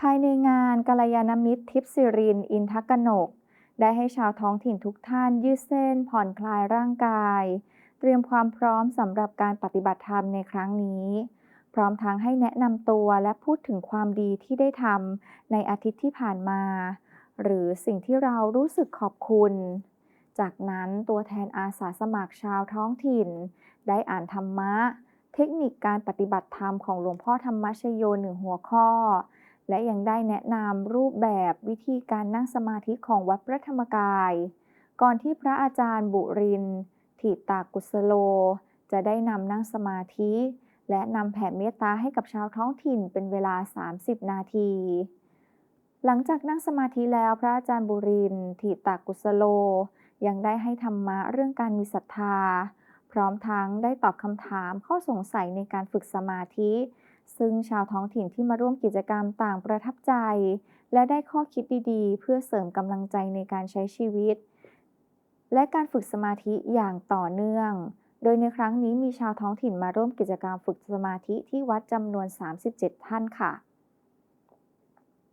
ภายในงานกัลยาณมิตรทิพย์สิริน อินทกนก ได้ให้ชาวท้องถิ่นทุกท่านยืดเส้นผ่อนคลายร่างกาย เตรียมความพร้อมสำหรับการปฏิบัติธรรมในครั้งนี้ พร้อมทั้งให้แนะนำตัวและพูดถึงความดีที่ได้ทำในอาทิตย์ที่ผ่านมา หรือสิ่งที่เรารู้สึกขอบคุณ จากนั้นตัวแทนอาสาสมัครชาวท้องถิ่น ได้อ่านธรรมะ เทคนิคการปฏิบัติธรรมของหลวงพ่อธรรมชโยหนึ่งหัวข้อ และยังได้แนะนำรูปแบบวิธีการนั่งสมาธิของวัดพระธรรมกาย ก่อนที่พระอาจารย์บุรินทิตากุสโล จะได้นำนั่งสมาธิ และนำแผ่เมตตาให้กับชาวท้องถิ่นเป็นเวลา 30 นาที หลังจากนั่งสมาธิแล้วพระอาจารย์บุรินทิตากุสโล ยังได้ให้ธรรมะเรื่องการมีศรัทธา พร้อมทั้งได้ตอบคำถามข้อสงสัยในการฝึกสมาธิ ซึ่งชาวท้องถิ่นที่มาร่วมกิจกรรมต่างประทับใจ และได้ข้อคิดดีๆ เพื่อเสริมกำลังใจในการใช้ชีวิต และการฝึกสมาธิอย่างต่อเนื่อง โดยในครั้งนี้มีชาวท้องถิ่นมาร่วมกิจกรรมฝึกสมาธิที่วัดจำนวน 37 ท่านค่ะ